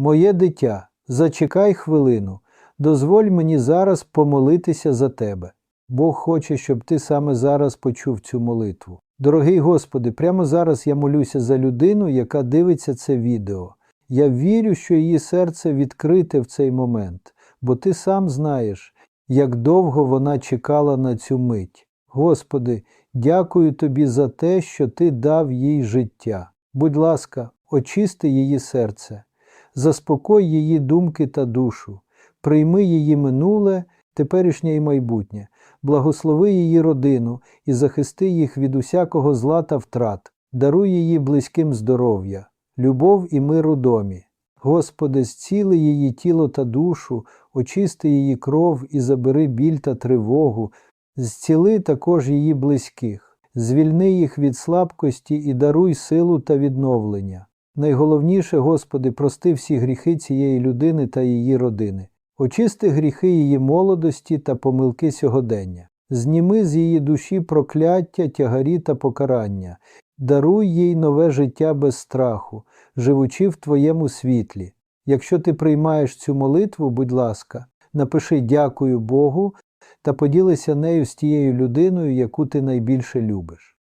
Моє дитя, зачекай хвилину, дозволь мені зараз помолитися за тебе. Бог хоче, щоб ти саме зараз почув цю молитву. Дорогий Господи, прямо зараз я молюся за людину, яка дивиться це відео. Я вірю, що її серце відкрите в цей момент, бо ти сам знаєш, як довго вона чекала на цю мить. Господи, дякую тобі за те, що ти дав їй життя. Будь ласка, очисти її серце, заспокой її думки та душу, прийми її минуле, теперішнє і майбутнє, благослови її родину і захисти їх від усякого зла та втрат, даруй її близьким здоров'я, любов і мир у домі. Господи, зціли її тіло та душу, очисти її кров і забери біль та тривогу, зціли також її близьких, звільни їх від слабкості і даруй силу та відновлення. Найголовніше, Господи, прости всі гріхи цієї людини та її родини. Очисти гріхи її молодості та помилки сьогодення. Зніми з її душі прокляття, тягарі та покарання, даруй їй нове життя без страху, живучи в Твоєму світлі. Якщо ти приймаєш цю молитву, будь ласка, напиши дякую Богу та поділися нею з тією людиною, яку ти найбільше любиш.